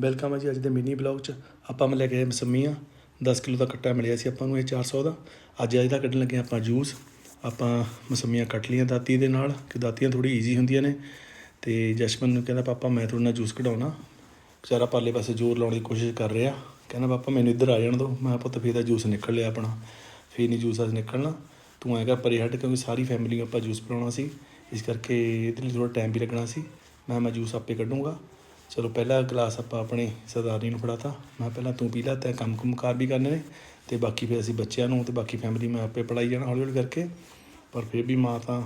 Welcome ਹੈ ਜੀ ਅੱਜ ਦੇ ਮਿਨੀ ਬਲੌਗ 'ਚ। ਆਪਾਂ ਮੈਂ ਲੈ ਕੇ ਆਏ ਮਸੰਮੀਆਂ 10 ਕਿਲੋ ਦਾ ਕੱਟਾ ਮਿਲਿਆ ਸੀ ਆਪਾਂ ਨੂੰ, ਇਹ 400 ਦਾ। ਅੱਜ ਅੱਜ ਦਾ ਕੱਢਣ ਲੱਗੇ ਆਪਾਂ ਜੂਸ ਆਪਾਂ ਮਸੰਮੀਆਂ ਕੱਟ ਲਈਆਂ ਦਾਤੀ ਦੇ ਨਾਲ, ਕਿ ਦਾਤੀਆਂ ਥੋੜੀ ਈਜ਼ੀ ਹੁੰਦੀਆਂ ਨੇ। ਤੇ ਜਸ਼ਮਨ ਨੂੰ ਕਹਿੰਦਾ, ਪਾਪਾ, ਮੈਂ ਤੁਹਾਡੇ ਨਾਲ ਜੂਸ ਕਢਾਉਣਾ। ਵਿਚਾਰਾ ਪਰਲੇ ਪਾਸੇ ਜ਼ੋਰ ਲਾਉਣ ਦੀ ਕੋਸ਼ਿਸ਼ ਕਰ ਰਿਹਾ। ਕਹਿੰਦਾ, ਪਾਪਾ, ਮੈਨੂੰ ਇੱਧਰ ਆ ਜਾਣ ਦਿਓ। ਮੈਂ ਕਿਹਾ, ਪੁੱਤ, ਫੇਰ ਦਾ ਜੂਸ ਨਿਕਲ ਲਿਆ ਆਪਣਾ। ਫੇਰ ਨਹੀਂ ਜੂਸ ਅੱਜ ਨਿਕਲਣਾ। ਤੂੰ ਆਏਗਾ ਪਰੇ ਹਟ, ਕਿਉਂਕਿ ਸਾਰੀ ਫੈਮਿਲੀ ਨੂੰ ਆਪਾਂ ਜੂਸ ਪਿਲਾਉਣਾ ਸੀ। ਇਸ ਕਰਕੇ ਇਹਦੇ ਲਈ ਥੋੜਾ ਟਾਈਮ ਵੀ ਲੱਗਣਾ ਸੀ। ਮੈਂ ਮੈਂ ਜੂਸ ਆਪੇ ਕੱਢੂੰਗਾ। ਚਲੋ ਪਹਿਲਾ ਗਲਾਸ ਆਪਾਂ ਆਪਣੇ ਸਰਦਾਰਨੀ ਨੂੰ ਫੜਾਤਾ। ਮੈਂ ਪਹਿਲਾਂ ਤੂੰ ਪੀ ਲੈ, ਤੈਂ ਕੰਮ ਕੁਮ ਕਾਰ ਵੀ ਕਰਨੇ ਨੇ। ਤੇ ਬਾਕੀ ਫਿਰ ਅਸੀਂ ਬੱਚਿਆਂ ਨੂੰ ਤੇ ਬਾਕੀ ਫੈਮਿਲੀ ਮੈਂ ਆਪੇ ਪੜਾਈ ਜਾਣਾ ਹੌਲੀ ਹੌਲੀ ਕਰਕੇ। ਪਰ ਫਿਰ ਵੀ ਮਾਂ ਤਾਂ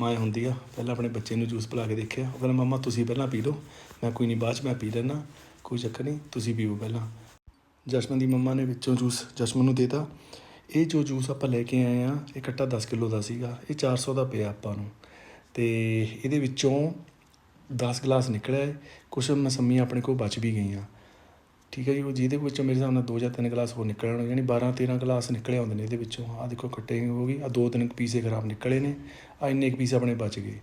ਮਾਂ ਹੁੰਦੀ ਆ। ਪਹਿਲਾਂ ਆਪਣੇ ਬੱਚੇ ਨੂੰ ਜੂਸ ਪਿਲਾ ਕੇ ਦੇਖਿਆ। ਉਹ ਕਹਿੰਦਾ, ਮਮਾ, ਤੁਸੀਂ ਪਹਿਲਾਂ ਪੀ ਲਓ। ਮੈਂ ਕੋਈ ਨਹੀਂ ਬਾਅਦ ਚ ਮੈਂ ਪੀ ਲੈਣਾ ਕੋਈ ਚੱਕਰ ਨਹੀਂ ਤੁਸੀਂ ਪੀਓ ਪਹਿਲਾਂ। ਜਸ਼ਮਨ ਦੀ ਮੰਮਾ ਨੇ ਵਿੱਚੋਂ ਜੂਸ ਜਸ਼ਮਨ ਨੂੰ ਦੇਤਾ। ਇਹ ਜੋ ਜੂਸ ਆਪਾਂ ਲੈ ਕੇ ਆਏ ਆ, ਇਹ ਕੱਟਾ 10 ਕਿਲੋ ਦਾ ਸੀਗਾ। ਇਹ 400 ਦਾ ਪਿਆ ਆਪਾਂ ਨੂੰ। ਤੇ ਇਹਦੇ ਵਿੱਚੋਂ 10 ਗਲਾਸ ਨਿਕਲਿਆ ਕੁਛ ਮਸੰਮੀਆਂ ਆਪਣੇ ਕੋਲ ਬਚ ਵੀ ਗਈਆਂ। ਠੀਕ ਹੈ ਜੀ, ਉਹ ਜਿਹਦੇ ਵਿੱਚੋਂ ਮੇਰੇ ਹਿਸਾਬ ਨਾਲ ਦੋ ਜਾਂ ਤਿੰਨ ਗਲਾਸ ਹੋਰ ਨਿਕਲ ਆਉਣਗੇ ਯਾਨੀ 12 13 ਗਲਾਸ ਨਿਕਲੇ ਆਉਂਦੇ ਨੇ ਇਹਦੇ ਵਿੱਚੋਂ। ਆਹ ਦੇਖੋ ਕੱਟੇ ਹੋ ਗਈ ਆ ਦੋ ਤਿੰਨ ਪੀਸੇ ਖਰਾਬ ਨਿਕਲੇ ਨੇ। ਆ ਇੰਨੇ ਕੁ ਪੀਸ ਆਪਣੇ ਬਚ ਗਏ।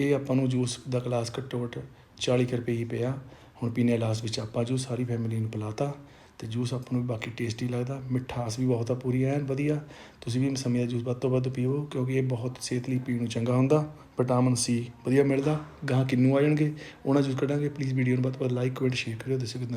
ਇਹ ਆਪਾਂ ਨੂੰ ਜੂਸ ਦਾ ਗਲਾਸ ਘੱਟੋ ਘੱਟ 40 ਕੁ ਰੁਪਏ ਹੀ ਪਿਆ। ਹੁਣ ਪੀਨੇ ਲਾਸ ਵਿੱਚ ਆਪਾਂ ਜੋ ਸਾਰੀ ਫੈਮਿਲੀ ਨੂੰ ਪਿਲਾਤਾ। ਤੇ ਜੂਸ ਆਪਾਂ ਨੂੰ ਵੀ ਬਾਕੀ ਟੇਸਟੀ ਲੱਗਦਾ। ਮਿਠਾਸ ਵੀ ਬਹੁਤ ਆ, ਪੂਰੀ ਐਨ ਵਧੀਆ। ਤੁਸੀਂ ਵੀ ਮਸੰਮੀ ਦਾ ਜੂਸ ਵੱਧ ਤੋਂ ਵੱਧ ਪੀਓ ਕਿਉਂਕਿ ਇਹ ਬਹੁਤ ਸਿਹਤ ਲਈ ਪੀਣ ਨੂੰ ਚੰਗਾ ਹੁੰਦਾ। ਵਿਟਾਮਿਨ ਸੀ ਵਧੀਆ ਮਿਲਦਾ। ਗਾਂ ਕਿੰਨੂ ਆ ਜਾਣਗੇ, ਉਹਨਾਂ ਜੂਸ ਕੱਢਾਂਗੇ। ਪਲੀਜ਼ ਵੀਡੀਓ ਨੂੰ ਵੱਧ ਤੋਂ ਵੱਧ ਲਾਈਕ ਕਮੈਂਟ ਸ਼ੇਅਰ ਕਰਿਓ। ਦੱਸਿਓ ਕਿੰਨਾ